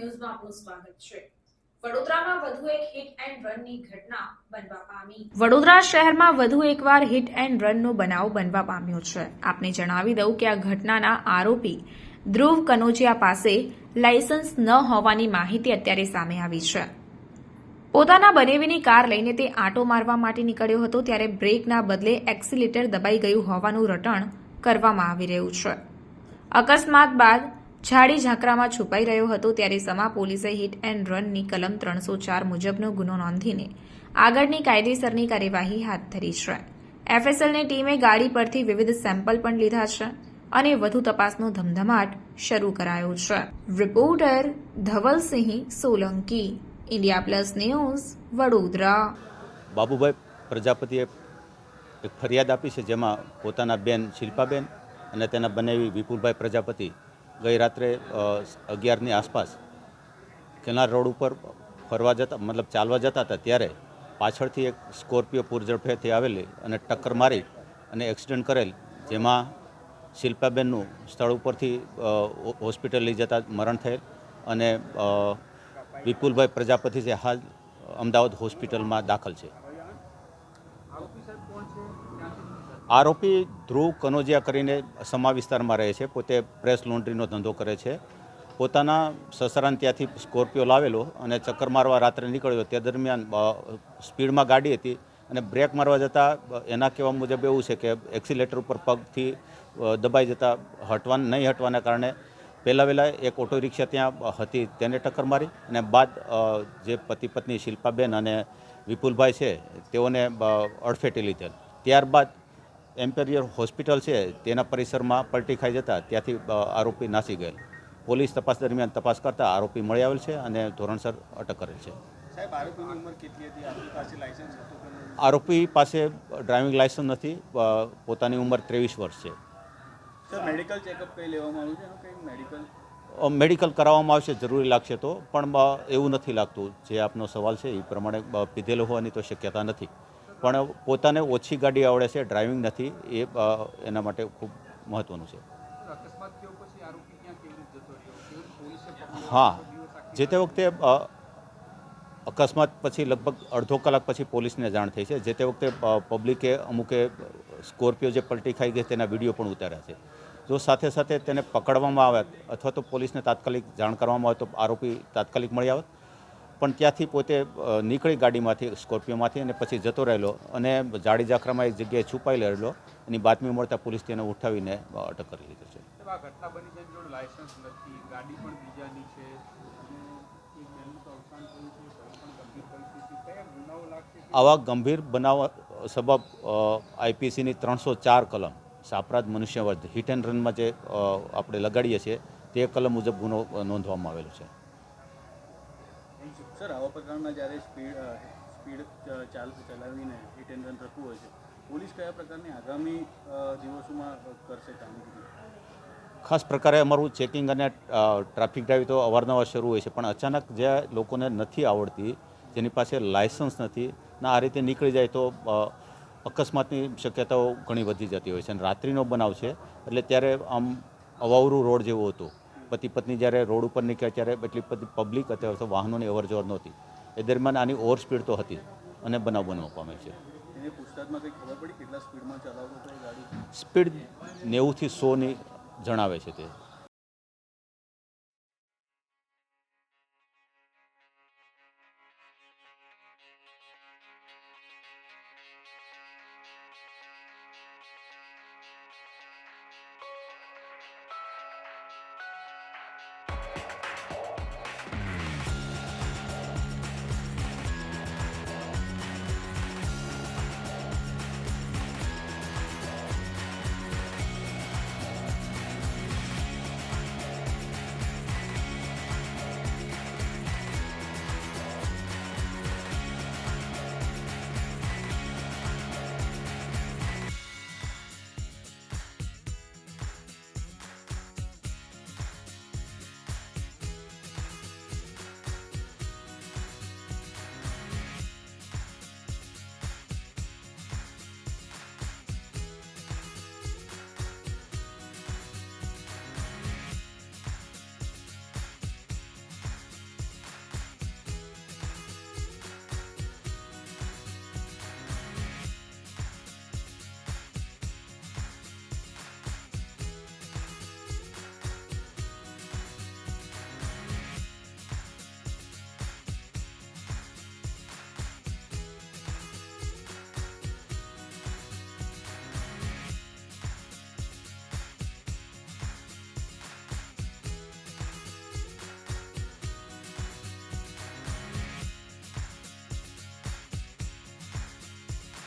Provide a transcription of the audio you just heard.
ન્યૂઝમાં આપનું સ્વાગત છે. વડોદરા શહેરમાં વધુ એકવાર હિટ એન્ડ રનનો બનાવ બનવા પામ્યો છે. આપને જણાવી દઉં કે આ ઘટનાના આરોપી ધ્રુવ કનોજિયા પાસે લાયસન્સ ન હોવાની માહિતી અત્યારે સામે આવી છે. પોતાના બનેવીની કાર લઈને તે આંટો મારવા માટે નીકળ્યો હતો ત્યારે બ્રેકના બદલે એક્સિલેટર દબાઈ ગયું હોવાનું રટણ કરવામાં આવી રહ્યું છે. અકસ્માત બાદ ઝાડી ઝાંકરામાં છુપાઈ રહ્યો હતો ત્યારે સમા પોલીસે હિટ એન્ડ રનની કલમ ત્રણસો ચાર મુજબનો ગુનો નોંધીને આગળની કાયદેસરની કાર્યવાહી હાથ ધરી છે. એફએસએલની ટીમે ગાડી પરથી વિવિધ સેમ્પલ પણ લીધા છે અને વધુ તપાસનો ધમધમાટ શરૂ કરાયો છે. Reporter Dhavalsinh Solanki, India plus news, Vadodara. Babubhai, પ્રજાપતિએ એક ફરિયાદ આપી છે જેમાં પોતાના બેન શિલ્પાબેન અને તેના બનેવી વિપુલભાઈ પ્રજાપતિ ગઈ રાત્રે અગિયારની આસપાસ કેનાર રોડ ઉપર ફરવા જતા, મતલબ ચાલવા જતા હતા ત્યારે પાછળથી એક સ્કોર્પિયો પૂરઝડફેથી આવેલી અને ટક્કર મારી અને એક્સિડન્ટ કરેલ, જેમાં શિલ્પાબેનનું સ્થળ ઉપરથી હોસ્પિટલ લઈ જતા મરણ થયેલ અને વિપુલભાઈ પ્રજાપતિ જે હાલ અમદાવાદ હોસ્પિટલમાં દાખલ છે. આરોપી ધ્રુવ કનોજિયા કરીને સમા વિસ્તારમાં રહે છે. પોતે પ્રેસ લોન્ડ્રીનો ધંધો કરે છે. પોતાના સસરાને ત્યાંથી સ્કોર્પિયો લાવેલો અને ચક્કર મારવા રાત્રે નીકળ્યો. તે દરમિયાન સ્પીડમાં ગાડી હતી અને બ્રેક મારવા જતાં એના કહેવા મુજબ એવું છે કે એક્સિલેટર ઉપર પગથી દબાઈ જતાં હટવા નહીં હટવાના કારણે પહેલાં વહેલાં એક ઓટો રિક્ષા ત્યાં હતી. તેને ટક્કર મારી અને બાદ જે પતિ પત્ની શિલ્પાબેન અને વિપુલભાઈ છે, તેઓને અડફેટે લીધેલ. ત્યારબાદ એમ્પેરિયર હોસ્પિટલ છે તેના પરિસરમાં પલટી ખાઈ જતા ત્યાંથી આરોપી નાસી ગયેલ. પોલીસ તપાસ દરમિયાન તપાસ કરતા આરોપી મળી આવેલ છે અને ધોરણસર અટક કરેલ છે? આરોપી પાસે ડ્રાઇવિંગ લાયસન્સ નથી પોતાની ઉંમર ત્રેવીસ વર્ષ છે. મેડિકલ ચેકઅપ કઈ લેવામાં આવ્યું છે? મેડિકલ મેડિકલ કરાવવામાં આવશે જરૂરી લાગશે તો પણ એવું નથી લાગતું. જે આપનો સવાલ છે એ પ્રમાણે પીધેલો હોવાની તો શક્યતા નથી. પણ પોતાને ઓછી ગાડી આવડે છે ડ્રાઇવિંગ નથી એ એના માટે ખૂબ મહત્ત્વનું છે. હા. જે તે વખતે અકસ્માત પછી લગભગ અડધો કલાક પછી પોલીસને જાણ થઈ છે. જે તે વખતે પબ્લિકે અમુકે સ્કોર્પિયો જે પલટી ખાઈ ગઈ તેના વીડિયો પણ ઉતાર્યા છે. જો સાથે સાથે તેને પકડવામાં આવે અથવા તો પોલીસને તાત્કાલિક જાણ કરવામાં આવે તો આરોપી તાત્કાલિક મળી આવે? પણ ત્યાંથી પોતે નીકળી ગાડીમાંથી સ્કોર્પિયોમાંથી અને પછી જતો રહેલો અને જાડી જાખરામાં એક જગ્યાએ છુપાઈ રહેલો. એની બાતમી મળતા પોલીસ તેને ઉઠાવીને અટક કરી લીધો છે. આવા ગંભીર બનાવ સબબ આઈપીસીની ત્રણસો ચાર કલમ સાપરાધ મનુષ્યવધ હિટ એન્ડ રનમાં જે આપણે લગાડીએ છીએ તે કલમ મુજબ ગુનો નોંધવામાં આવેલો છે. સર, આવા પ્રકારના જ્યારે સ્પીડ સ્પીડ ચાલ ચલાવીને હિટ એન્ડ રન થતું હોય છે, પોલીસ કયા પ્રકારની આગામી દિવસોમાં કરશે કામગીરી? ખાસ પ્રકારે અમારું ચેકિંગ અને ટ્રાફિક ડ્રાઈવ તો અવારનવાર શરૂ હોય છે, પણ અચાનક જે લોકોને નથી આવડતી, જેની પાસે લાયસન્સ નથી, ના આ રીતે નીકળી જાય તો અકસ્માતની શક્યતાઓ ઘણી વધી જતી હોય છે, અને રાત્રિનો બનાવ છે, એટલે ત્યારે આમ અવાવરું રોડ જેવું હતું. પતિ પત્ની જ્યારે રોડ ઉપર નીકળ્યા ત્યારે એટલી પબ્લિક અથવા તો વાહનોની અવરજવર નહોતી. એ દરમિયાન આની ઓવર સ્પીડ તો હતી અને બનાવ બનવા પામે છે. સ્પીડ નેવુંથી સોની જણાવે છે તે.